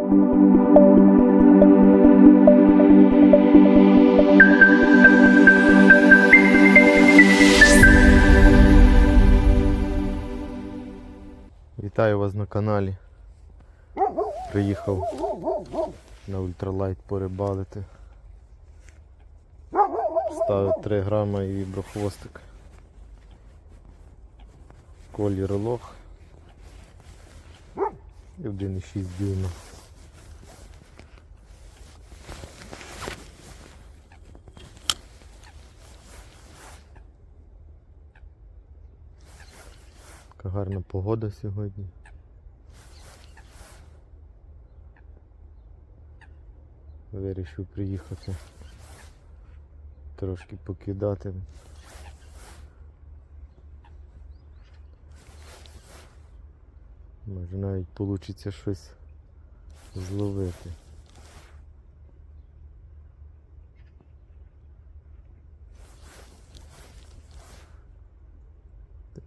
Вітаю вас на каналі. Приїхав на ультралайт порибалити. Ставив 3 грама і віброхвостик. Колір лох. І 1,6 дюйма. Така гарна погода сьогодні. Вирішив приїхати трошки покидати. Може навіть вийде щось зловити.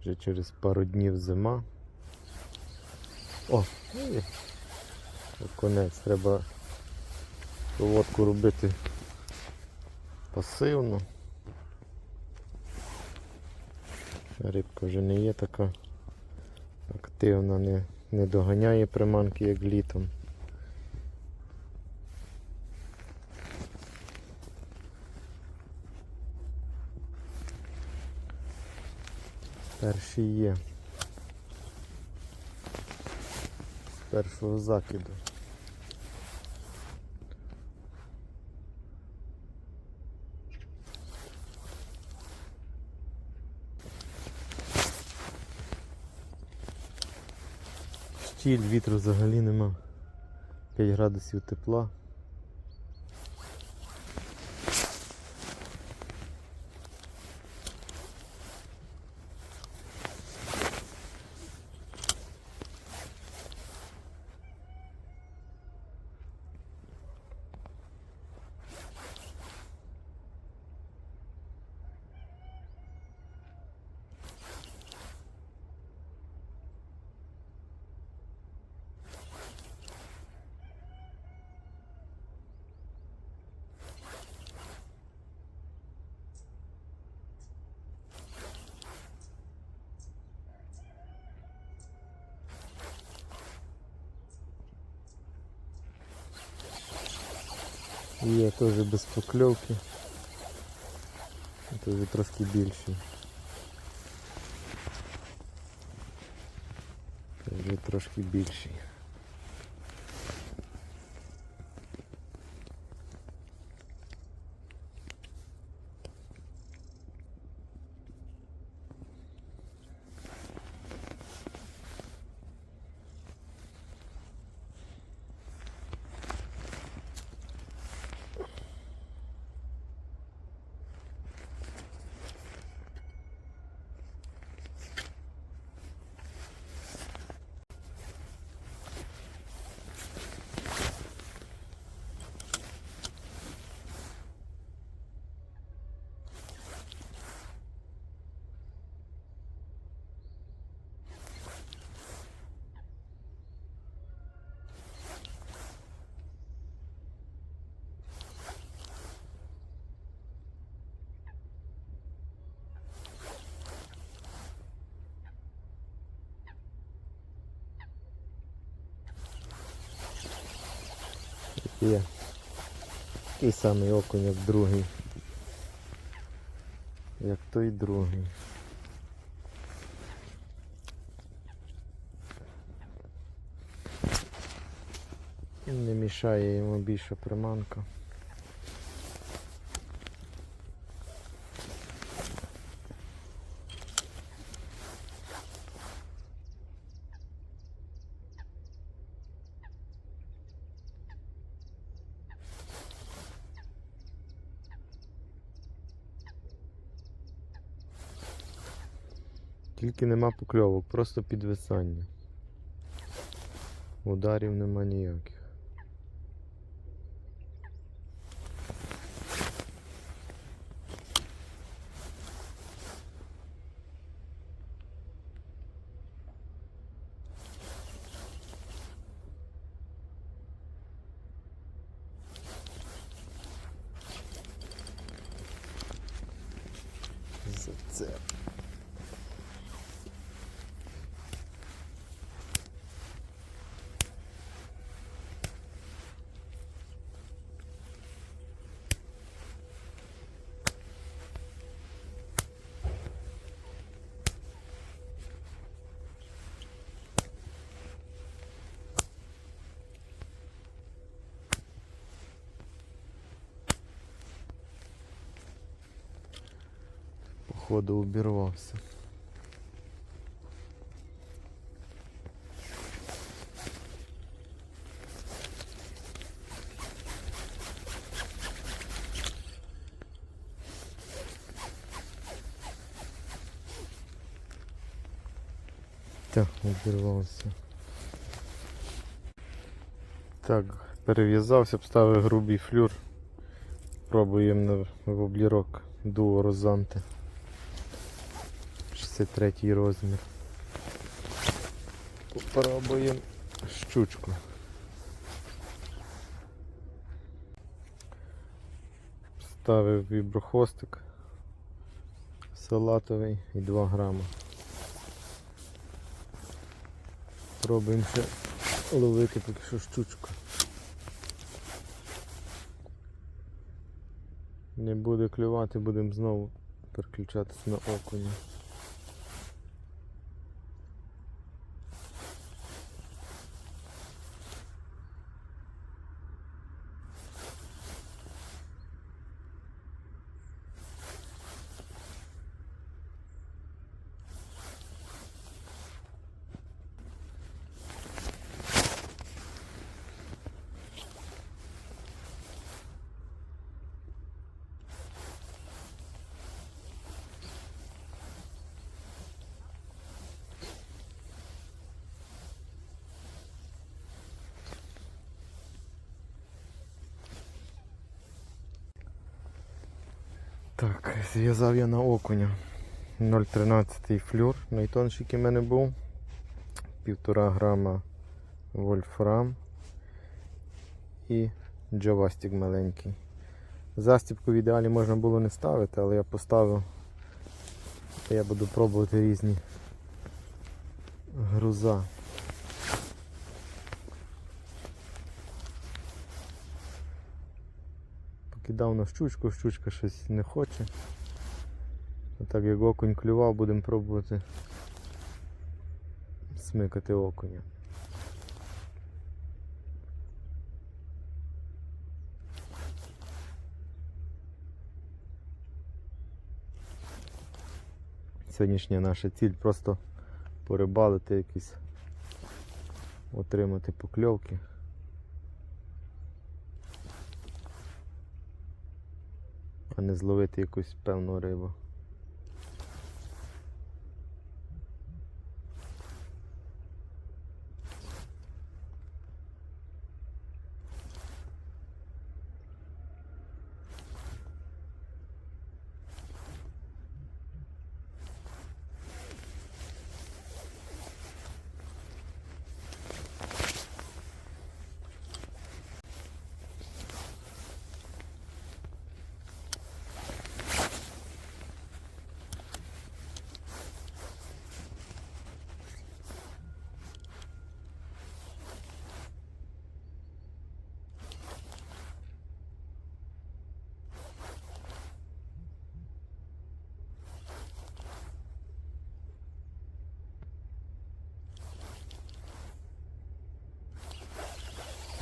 Вже через пару днів зима. О, і конець. Треба проводку робити пасивно. Рибка вже не є така активна, не, не доганяє приманки, як літом. Перший є. З першого закиду. Щіль, вітру взагалі нема. 5 градусів тепла. Є теж без покльовки. Вже трошки більший. Вже трошки більший. Є. Такий самий окунь, як другий. Як той другий. Не мішає йому більша приманка. Тільки нема покльовок, просто підвисання. Ударів нема ніяких. Зацеп. Походу обірвався. Так, обірвався. Так, перев'язався, обставив грубий флюр. Пробуємо на воблірок дуо Розанте. 63 розмір. Попробуємо щучку. Ставив віброхвостик салатовий і 2 грама. Пробуємо ще ловити поки що щучку. Не буде клювати, будемо знову переключатися на окуня. Так, зв'язав я на окуня 0,13 флюр, найтонший який в мене був. Півтора грама вольфрам і джавастик маленький. Застібку в ідеалі можна було не ставити, але я поставив. Я буду пробувати різні груза. Покидав на щучку, щучка щось не хоче. Так як окунь клював, будемо пробувати смикати окуня. Сьогоднішня наша ціль просто порибалити якісь, отримати покльовки. А не зловити якусь певну рибу.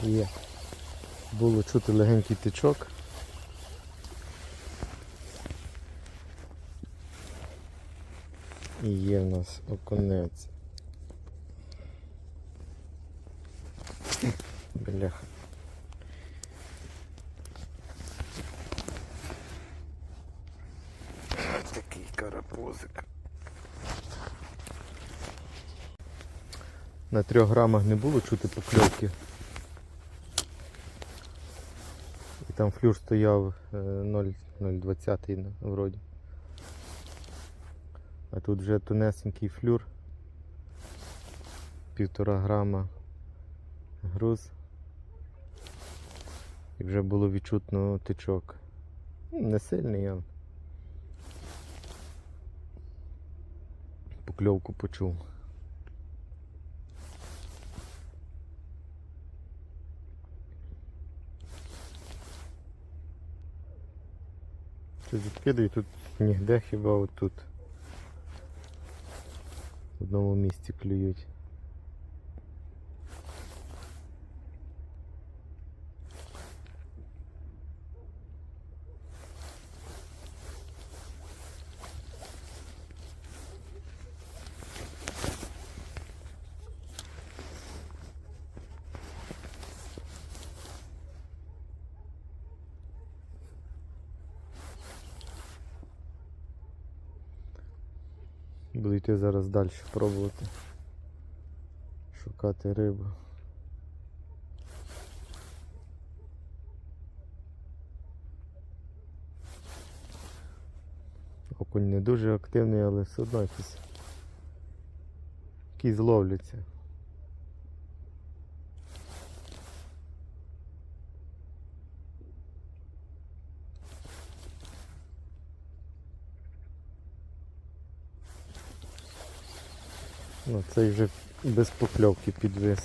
Є. Було чути легенький тичок. І є в нас оконець. Бляха. Такий карапузик. На трьох грамах не було чути покльовки. І там флюр стояв е, 0,020 на- вроді. А тут вже тонесенький флюр. Півтора грама груз. І вже було відчутно тичок. Ну, Не сильний, а покльовку почув. Щось відкидаю, тут нігде хіба отут. В одному місці клюють. Буду йти зараз далі пробувати. Шукати рибу. Окунь не дуже активний, але все одно якийсь, якийсь ловляться. Ну, цей вже без покльовки підвис.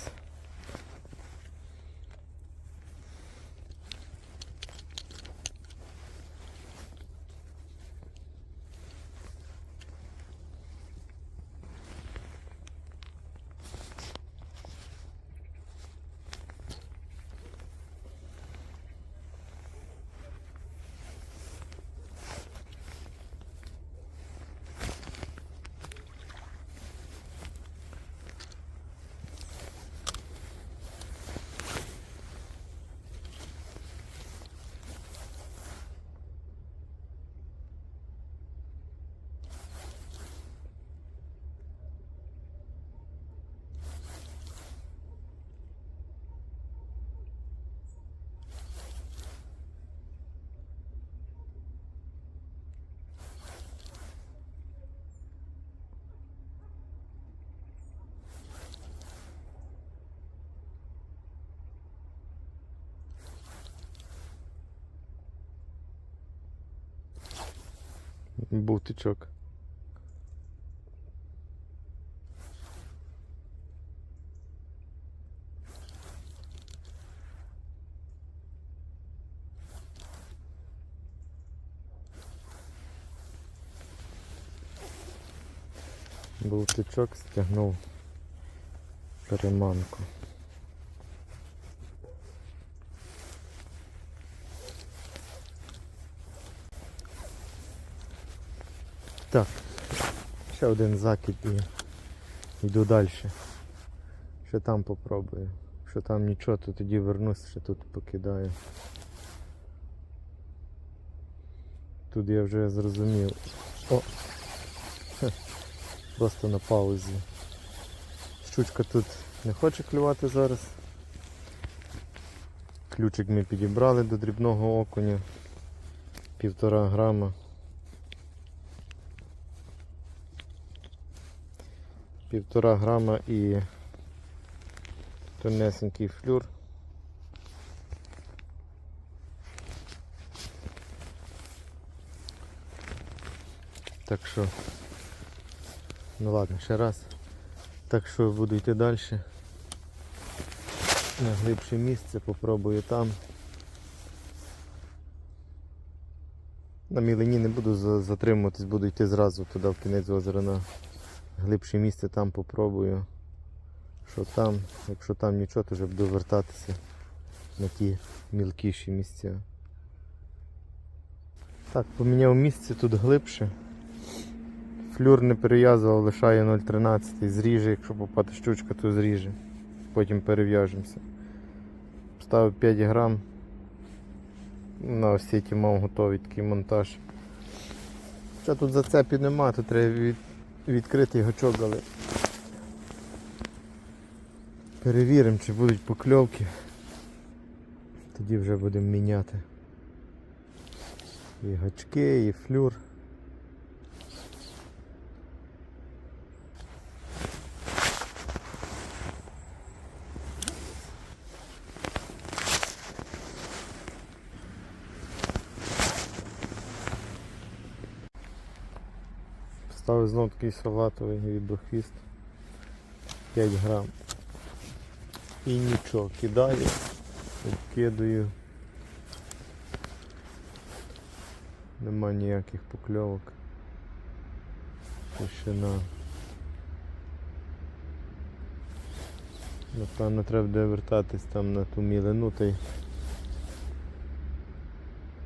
Був тичок. Був тичок, стягнув переманку. Так, ще один закид і йду далі. Ще там попробую. Якщо там нічого, то тоді вернусь, ще тут покидаю. Тут я вже зрозумів. О! Просто на паузі. Щучка тут не хоче клювати зараз. Ключик ми підібрали до дрібного окуня. Півтора грама. Півтора грама і тонесенький флюр. Так що, ну ладно, ще раз. Так що буду йти далі. На глибше місце, попробую там. На мілині не буду затримуватись, буду йти зразу туди в кінець озера на глибше місце там попробую. Що там, якщо там нічого, то вже буду вертатися на ті мілкіші місця. Так, поміняв місце тут глибше. Флюр не перев'язував, лишає 0,13, зріже, якщо попаде щучка, то зріже. Потім перев'яжемося. Ставив 5 грам. На осіті мав готовий такий монтаж. Ще тут зацепів нема, тут треба від, відкритий гачок, але перевіримо, чи будуть покльовки. Тоді вже будемо міняти. І гачки, і флюр. Поставив знов такий салатовий віброхвіст 5 грам. І нічого, кидаю, обкидаю. Нема ніяких покльовок. Тишина. Напевно, треба буде вертатись там на ту мілину та й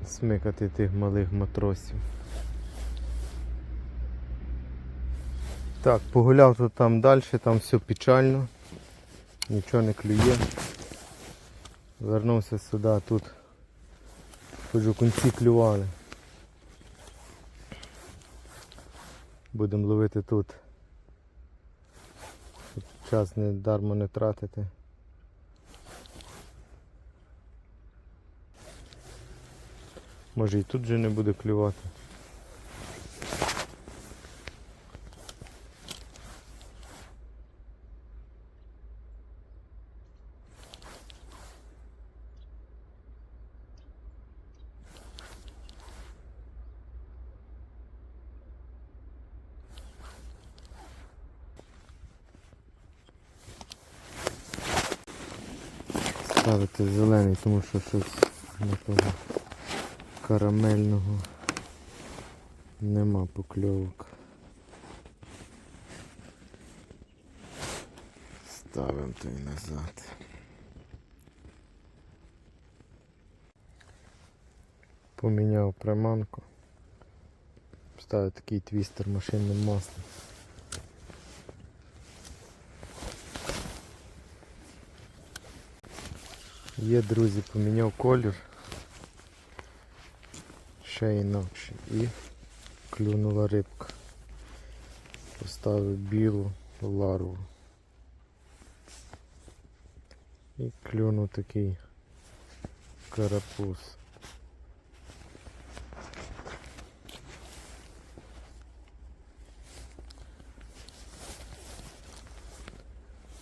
смикати тих малих матросів. Так, погуляв тут там далі, там все печально, нічого не клює. Вернувся сюди, тут хоч у кінці клювали. Будемо ловити тут. Час не дармо не тратити. Може і тут же не буде клювати. Ставити зелений, тому що щось на того карамельного нема покльовок. Ставимо той назад. Поміняв приманку. Ставив такий твістер машинним маслом. Є, друзі, поміняв колір. Ще інакше. І клюнула рибка. Поставив білу ларву. І клюнув такий карапуз.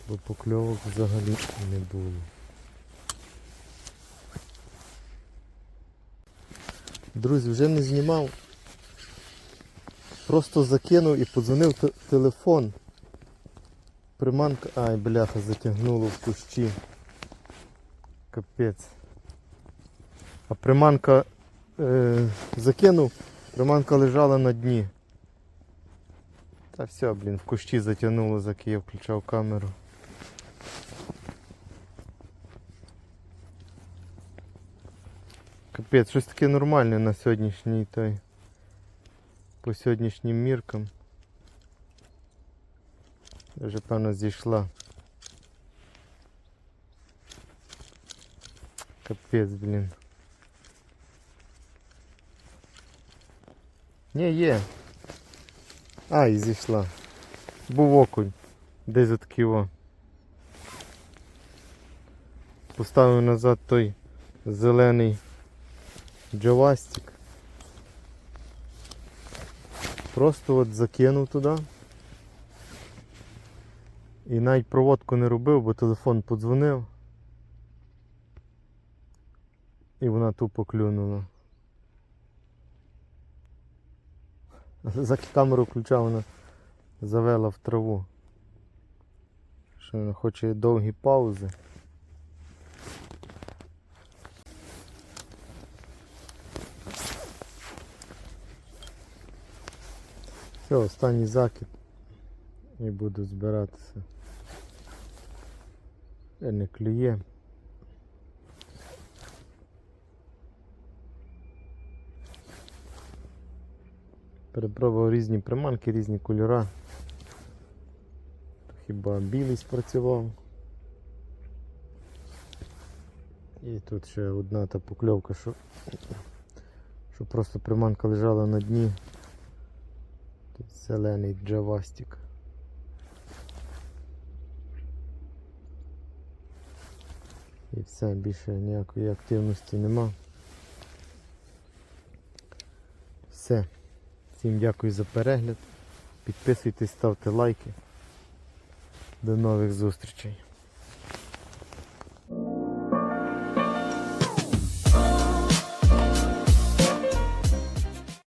Бо покльовок взагалі не було. Друзі, вже не знімав. Просто закинув і подзвонив те- телефон. Приманка... Ай, бляха, затягнуло в кущі. Капець. А приманка е, закинув, приманка лежала на дні. Та все, блін, в кущі затягнуло, заки я включав камеру. Капець, щось таке нормальне на сьогоднішній той. По сьогоднішнім міркам. Вже певно зійшла. Капець, блін. Ні, є. А, і зійшла. Був окунь. Десь отакий о. Поставив назад той зелений джавастик. Просто от закинув туди. І навіть проводку не робив, бо телефон подзвонив. І вона тупо клюнула. За камеру включав, вона завела в траву. Що вона хоче довгі паузи. Все, останній закид і буду збиратися. Е, Не клює. Перепробував різні приманки, різні кольори. Хіба білий спрацював. І тут ще одна та покльовка, що, що просто приманка лежала на дні. Тут зелений джавастик. І все, більше ніякої активності нема. Все. Всім дякую за перегляд. Підписуйтесь, ставте лайки. До нових зустрічей.